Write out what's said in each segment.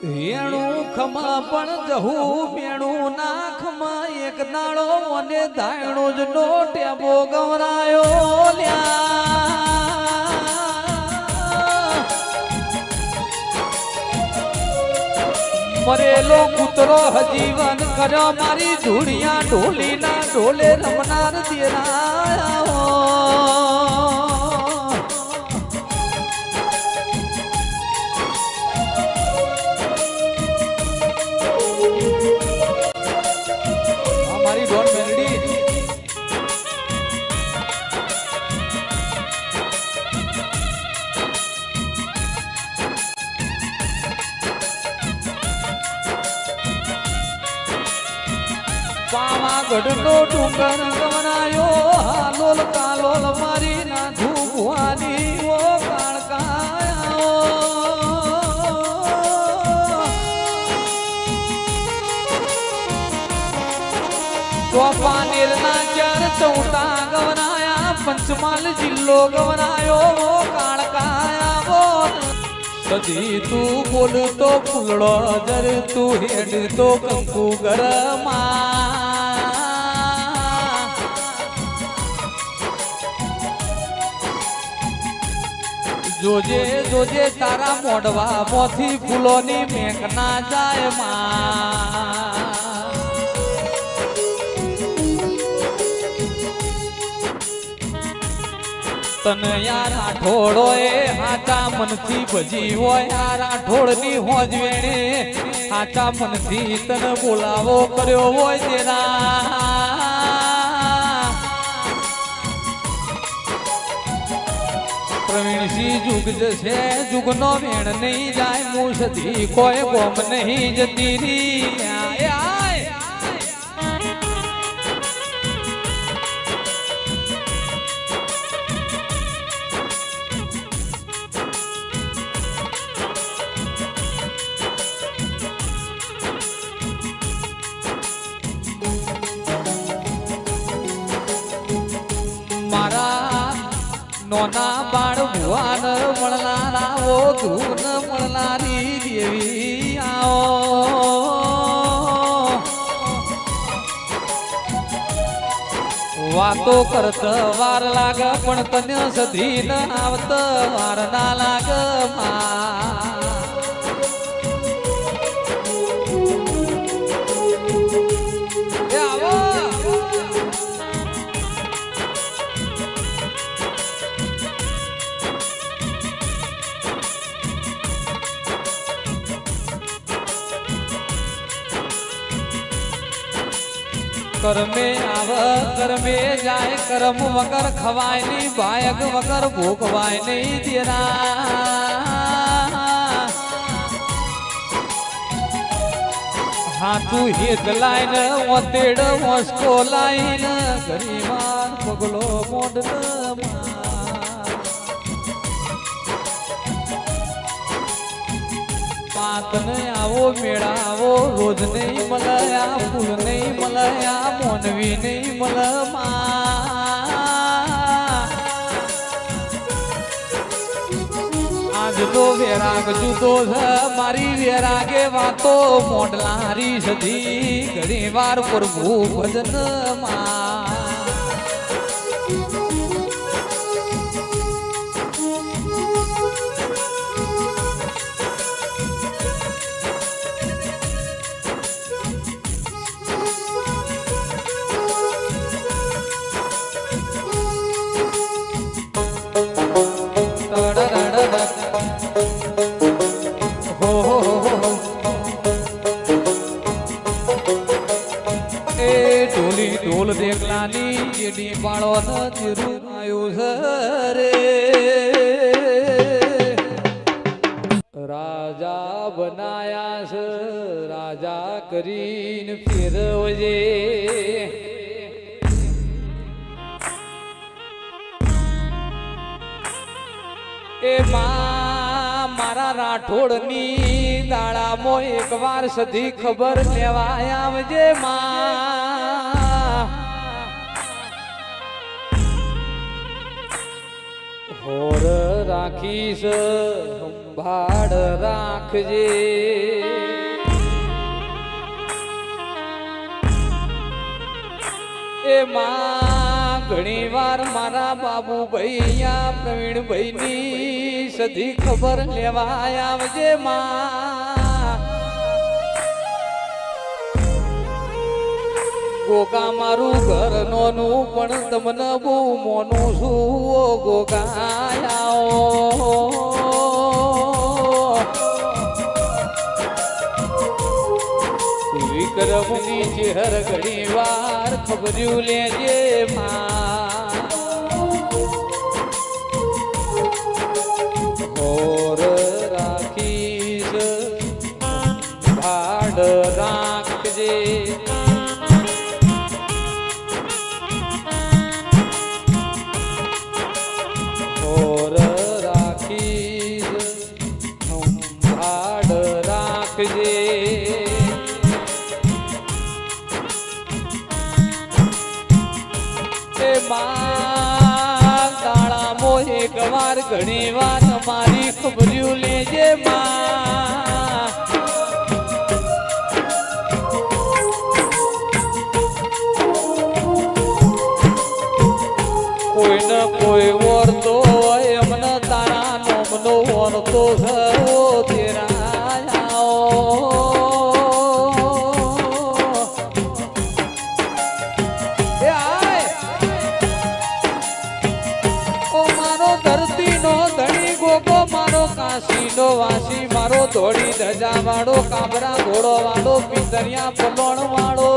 ખમા પણ જહું, વેણું ના એક દાણો મને દાણો જ નો ટેબો ગવરાયો લ્યા. મરેલો કૂતરો હજીવન કર્યો મારી ધૂળિયા ઢોલીના ઢોલે રમનાર દેરાયા. પાવાગઢનો ડુંગર ગવરાયો હાલોલ કાલોલ મારી ના ધુવાની ઓ કાળકાયો ના ચાર ચૌટા ગવરાયા. પંચમહાલ જિલ્લો ગવરાયો. કાળકાયા બોલ સદી તું બોલતો ફૂલડો, જર તું હેડ તો કંકુ ગરમા જોજે જોજે તારા મોઢવા મોથી ફૂલોની મેઘ ના જાય માં. તને યાર આઠોડો એ હાચા મનથી ભજી હોય, યાર આઠોડની હોજવેણે હાચા મનથી તને બોલાવો કર્યો હોય તેના પ્રવીણસિંહ જુગ જશે જુગનો વેણ નહીં જાય મુસથી કોઈ બોમ નહીં જતી રી આય ધૂન મળનારી દેવી આવો. વાતો કરત વાર લાગ, પણ તને સધી આવત, વાર ના લાગ મા. કરમે આવ, કરમે જાય, કરમ વગર ખવાય નહીં બાયક વગર ભોગવાય નહીં તેરા. હાથું હેત લાઈન ઓતેડ ઓસ્કો લાઈન ગરીમાન પગલો મોઢ પાત ને આવો મેળાવો, રોજ નહીં મળ્યા, ફૂલ નહીં મળ્યા, મોનવી નહીં મળ આજ તો વેરાગ જુદો છે મારી વેરાગે વાતો, મોડલારી સધી ઘણી વાર પ્રભુ ભજનમાં ઢોલી ઢોલ દેખલાની જેડી બાળો ન ચીરું આયું છે રાજા બનાયા છે, રાજા કરીને ફેરવજે. એ મારા રાઠોડની દાળામાં એક વાર સધી ખબર લેવા આવજે માં. ઓર રાખીશ સંભાળ રાખજે. એ માં, ઘણી વાર મારા બાબુ ભૈયા પ્રવીણભાઈ ની સધી ખબર લેવા આવજે માં. ગોગા મારું ઘર નોનું પણ તમને બહુ મોનું છું, ઓ ગોગા, આવો. વિક્રમની ચેહર ઘણી વાર ખબર્યું લેજે, માં. રાખજે. એ માં તાળા મોહે ગવાર, ઘણી વાર મારી ખબર્યું લેજે માં. કોઈ ન કોઈ ઓરતો હોય, એમને તારા નોમનો ઓરતો થયો મારો ધરતીનો ધણી ગોગો, મારો કાશીનો વાસી, મારો ધોળી ધજા વાળો કાબરા ઘોડો વાળો પિતરિયા પલોણ વાળો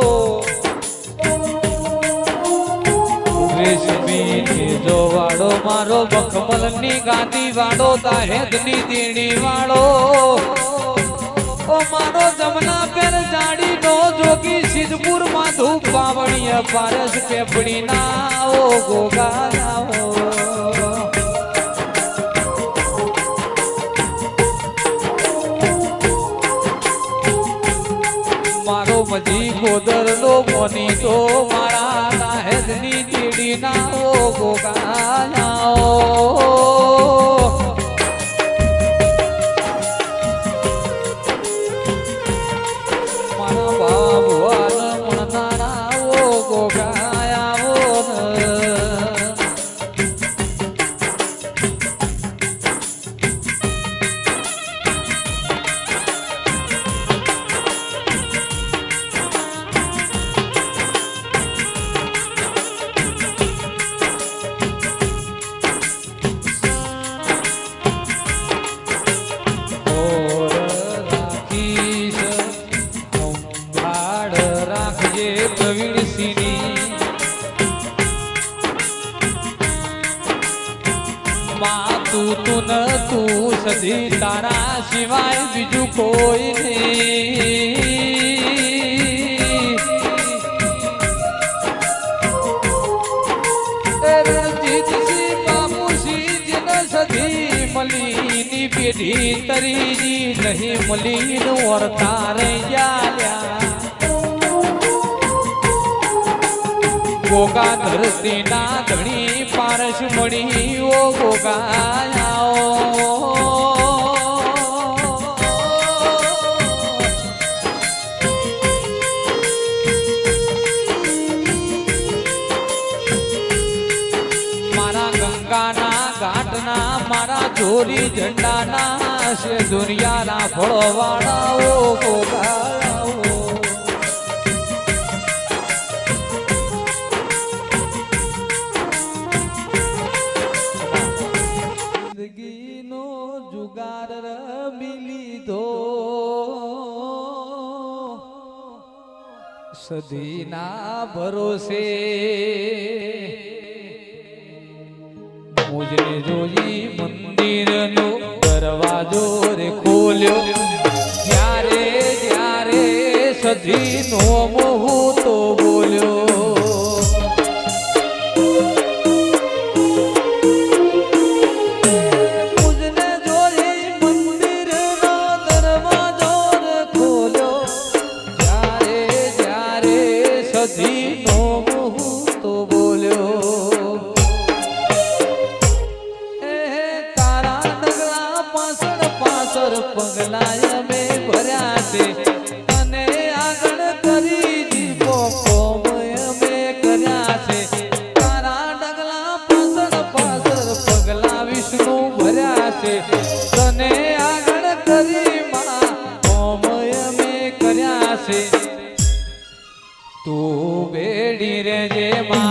જો વાળો મારો બખમલની ગાદી વાળો દાહેદની દીણી વાળો મારો જમના પેર જાડી નો જોગી સિદ્ધપુરમાં ધૂપ પાવણીય પારસ પેપડી ના ઓ ગોગા ગોદર નો મોની તો મારા નાહેદની ચીડી ના સધી તારા સિવાય બીજું કોઈ નહીં. રણજીતસિંહ બાપુસિંહ સધી મલીની પેઢી તરીજી નહીં, મલીન વર્તા રહ્યા. ગોગા ધરતીના ધણી પારસ મળી, ઓ ગોગા જોરી ઝંડાના છે દુનિયાના ફળવાળા ઓ જિંદગીનો જુગાર રમી લીધો. સદીના ભરોસે મુજને જોઈ મંદિરનો દરવાજો રે ખોલ્યો. ત્યારે જ્યારે સદીનો મોહ તો બોલ્યો. તું બેડી રે જે માં